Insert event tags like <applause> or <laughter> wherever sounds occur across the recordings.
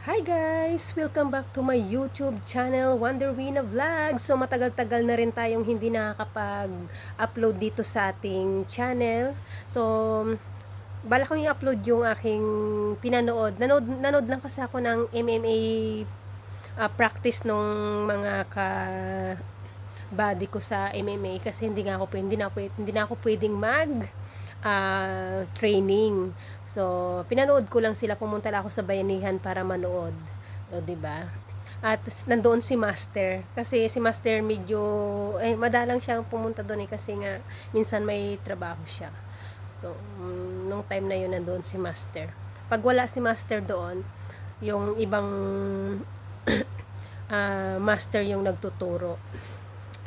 Hi guys! Welcome back to my YouTube channel, Wonder Vlog. So matagal-tagal na rin tayong hindi nakakapag-upload dito sa ating channel. So bala ko i-upload yung aking pinanood. Nanood, nanood lang kasi ako ng MMA ah, practice nung mga ka body ko sa MMA kasi hindi nga ako hindi na, hindi na ako pwedeng mag ah, training. So, pinanood ko lang sila, pumunta lang ako sa bayanihan para manood. O, 'di ba? At nandoon si Master. Kasi si Master medyo, eh, madalang siyang pumunta doon eh, kasi nga, minsan may trabaho siya. So, mm, nung time na yun, nandoon si Master. Pag wala si Master doon, yung ibang <clears throat> ah, Master yung nagtuturo.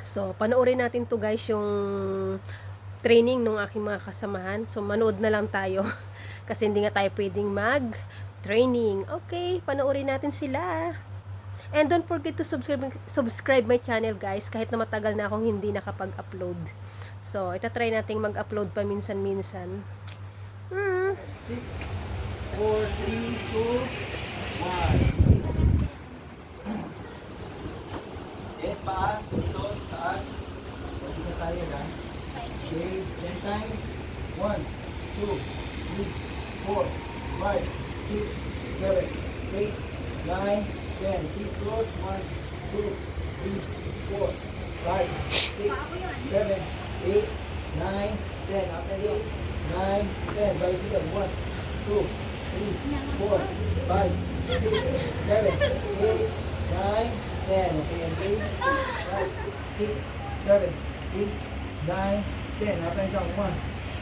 So, panoorin natin to guys, yung training ng aking mga kasamahan. So, manood na lang tayo. <laughs> Kasi hindi nga tayo pwedeng mag-training. Okay, panoorin natin sila. And don't forget to subscribe, subscribe my channel guys, kahit na matagal na akong hindi nakapag-upload. So, itatry nating mag-upload pa minsan-minsan. Hmm. 6, 4, 3, 2, 1. Eh, paa, dito, taas. Pwede na tayo na. Okay, 10 times. 1, 2, 3, 4, 5, 6, 7, 8, 9, 10. Please close. 1, 2, 3, 4, 5, 6, 7, 8, 9, 10. After you. 9, 10. Bicycle. 1, 2, 3, 4, 5, 6, 7, 8, 9, 10. Okay, and please. 5, 6, 7, 8, 9, 10. Up and down. 1,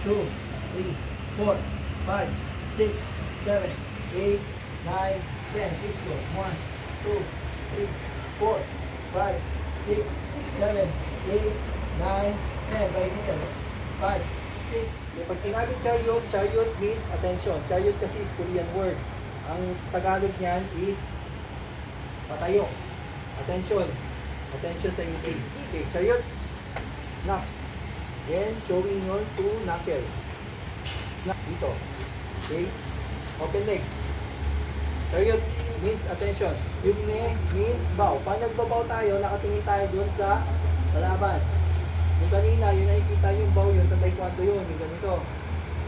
2, 3, 4, 5, 6, 7, 8, 9, 10. Please go. 1, 2, 3, 4, 5, 6, 7, 8, 9, 10. Bicycle. 5, 6. Pag sinabi chariot, chariot means attention. Chariot kasi is Korean word. Ang Tagalog niyan is patayo. Attention. Attention sa yung face. Okay, chariot. Snap. Then, showing your two knuckles. Snap dito. Okay? Open leg. Chariot means attention. Yung ne means bow. Pag nagbabaw tayo, nakatingin tayo doon sa kalaban. Yung kanina, yung nakikita yung bow yun sa taekwondo yun, yung ganito.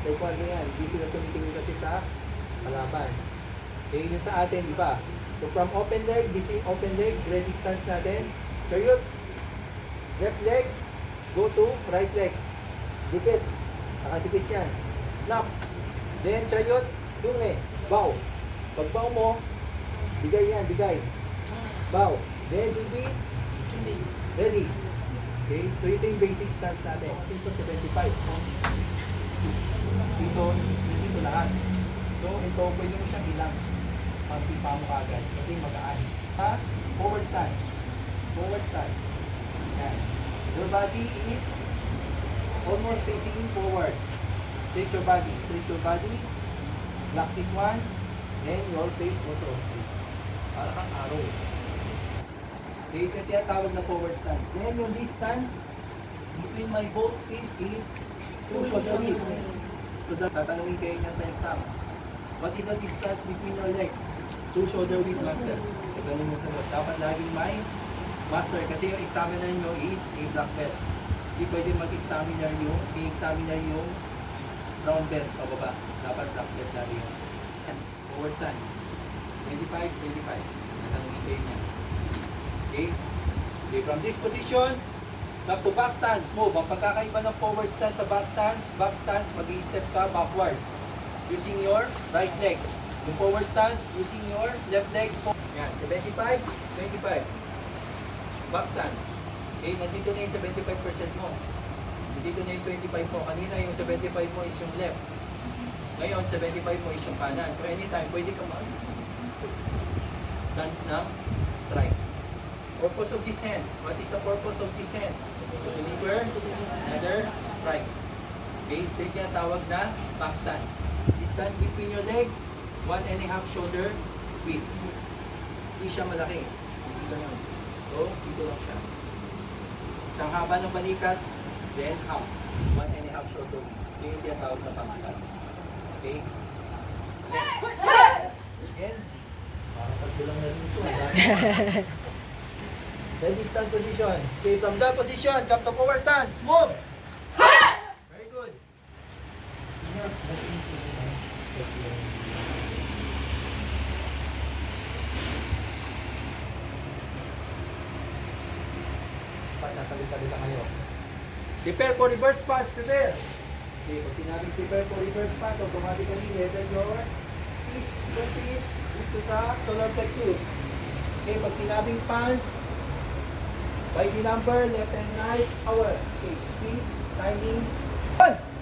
Taekwondo yan. Hindi sila tumitingin kasi sa kalaban. Okay, yung sa atin, iba. So from open leg, this is open leg, ready stance natin. Chariot. Left leg, go to right leg. Dipit. Nakadikit yan. Snap. Then chariot, tunge. Bow. Pag bow mo, bigay yan, bigay. Bow. Then jubi. Ready. Okay, so ito yung basic stance natin. Ito 75. Dito, dito lahat. So ito, pwede mo siyang i-lunge. Pasipa mo kagad. Kasi magaan. Ha? Forward stand. Forward stand. Yan. Your body is almost facing forward. Straight your body. Straight your body. Lock this one. Then your face also straight. Para kang arrow. Okay, ito yung tinatawag na forward stance. Then yung distance between my both feet is two shoulder width. So tatanungin kayo niya sa exam. What is the distance between your leg? Two shoulder width, master. So ganun yung sagot. Dapat laging may master kasi yung examiner nyo is a black belt. Hindi pwede mag-examiner yung, i-examiner yung brown belt pababa. Dapat black belt lagi yun. Forward stand. 25, 25. Tatanungin kayo niya. Okay? Okay, from this position, up to back stance, move. Ang pagkakaiba ng forward stance sa back stance, back stance, mag step ka backward. Using your right leg. Yung forward stance, using your left leg. Yan, 75, 25. Back stance. Okay, nandito na yung 75% mo. Nandito na yung 25 mo. Kanina yung 75 mo is yung left. Ngayon, 75 mo is yung kanan. So anytime, pwede ka mag dance ng strike. Purpose of this hand. What is the purpose of this hand? To deliver another strike. Okay, ito yung tinatawag na back stance. Distance between your leg, one and a half shoulder width. Hindi siya malaki. Dito lang. So, dito lang siya. Isang haba ng balikat, then half. One and a half shoulder width. Ito yung tinatawag na back. Okay? Again. Para <laughs> Ready stand position. Okay, from that position, come to forward stance. Move. Very good. Senior. Pagsasalita dito kayo. Prepare for reverse pass. Prepare. Okay, pag sinabing prepare for reverse pass, automatically level your is frontis dito sa solar plexus. Okay, pag sinabing pulse, by the number, left and right, hour. Okay, speed, timing, 1!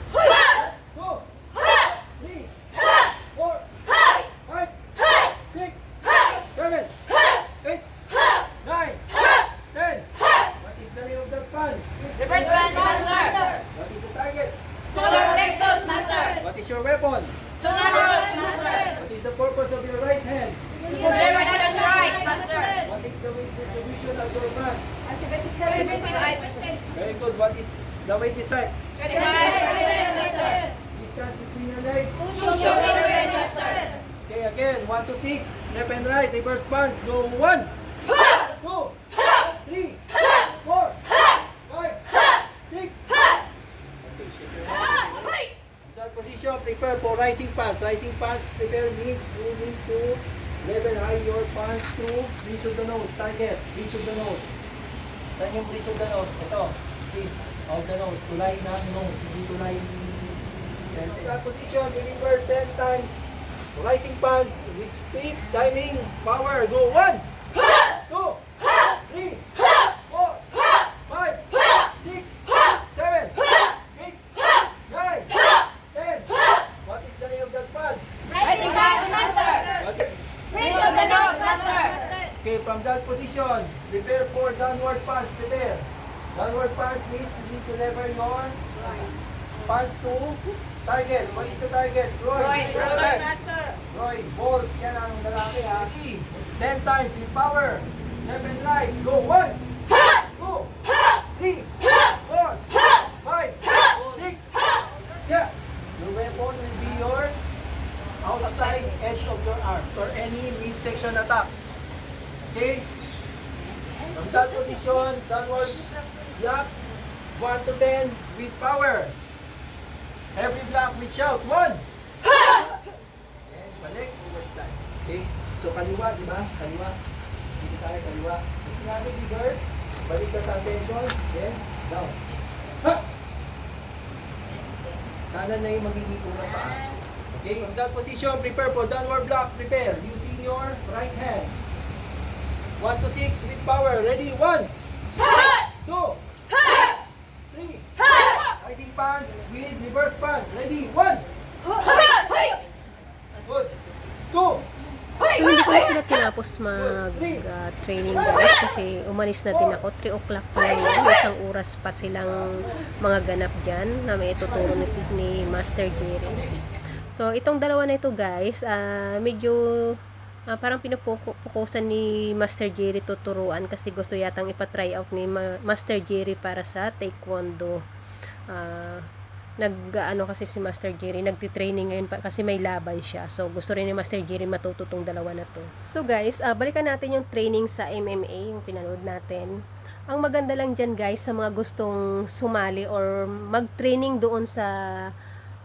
Very good. What is the weight distribution? 25%, master. Distance between your legs? Shoulder, master. Okay, again. One to six. Left and right. Reverse punch. Go one, two, three, four, five, six. Okay, shake your hand. That position, prepare for rising punch. Rising punch, prepare means you need to level high your punch to reach of the nose. Target, reach of the nose. Saan yung bridge of the nose? Ito. Bridge of the nose. Tulay ng nose. Hindi tulay That position, deliver 10 times. Rising pulse with speed, timing, power. Go! 1, prepare for downward punch. Prepare. Downward punch means you need to lever your punch to target. What is the target? Roy. Roy, master. Roy, balls. Yan ang lalaki ha. 10 times with power. Left and right. Go. 1, 2, 3, 4, 5, 6. Yeah. Your weapon will be your outside edge of your arm for any midsection attack. That position, downward block, 1 to 10 with power. Every block with shout, 1. And balik, time. Okay? So kaliwa, di ba? Kaliwa. Dito tayo, kaliwa. Pag sinabi reverse, balik ka sa attention, then down. Ha! Kanan na yung magiging unang paa. Okay, from that position, prepare for downward block. Prepare using your right hand. 1 to 6 with power. Ready? 1, 2, 3, rising punch with reverse punch. Ready? 1, good, 2, So hindi ko na sila tinapos mag-training guys kasi umalis na din ako. 3 o'clock pa lang yun. Isang oras pa silang mga ganap dyan na may ituturo ni, ni Master Jerry. So itong dalawa na ito guys, ah, medyo ah, parang pinupukusan ni Master Jerry tuturuan kasi gusto yatang ipatry out ni Ma- Master Jerry para sa taekwondo. Ah, nag ano kasi si Master Jerry nagti-training ngayon pa, kasi may laban siya. So gusto rin ni Master Jerry matututong dalawa na to. So guys, ah, balikan natin yung training sa MMA, yung pinanood natin. Ang maganda lang dyan guys sa mga gustong sumali or mag-training doon sa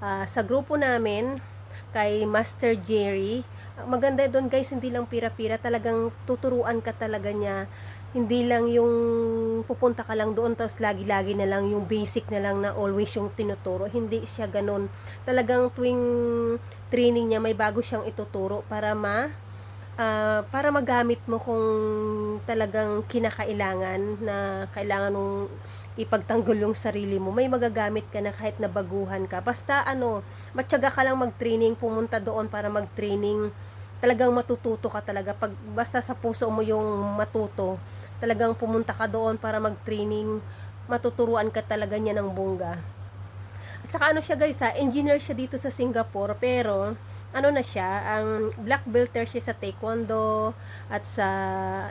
ah, sa grupo namin kay Master Jerry. Maganda doon guys, hindi lang pira-pira, talagang tuturuan ka talaga niya. Hindi lang yung pupunta ka lang doon tapos lagi-lagi na lang yung basic na lang na always yung tinuturo. Hindi siya ganun. Talagang tuwing training niya may bago siyang ituturo para ma ah, para magamit mo kung talagang kinakailangan na kailangan mong ipagtanggol yung sarili mo, may magagamit ka na kahit na baguhan ka. Basta ano, matyaga ka lang mag-training, pumunta doon para mag-training. Talagang matututo ka talaga. Pag basta sa puso mo yung matuto, talagang pumunta ka doon para mag-training, matuturuan ka talaga niya ng bongga. At saka ano siya guys ha, engineer siya dito sa Singapore, pero ano na siya, ang black belter siya sa taekwondo at sa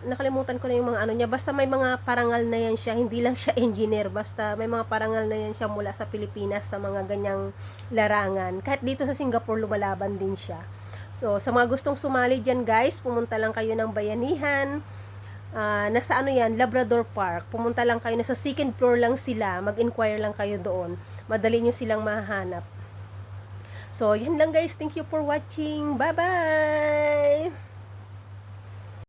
nakalimutan ko na yung mga ano niya, basta may mga parangal na yan siya, hindi lang siya engineer, basta may mga parangal na yan siya mula sa Pilipinas sa mga ganyang larangan. Kahit dito sa Singapore lumalaban din siya. So, sa mga gustong sumali dyan guys, pumunta lang kayo ng Bayanihan. Ah, nasa ano yan, Labrador Park. Pumunta lang kayo, nasa second floor lang sila. Mag-inquire lang kayo doon. Madali nyo silang mahanap. So, yan lang guys. Thank you for watching. Bye-bye!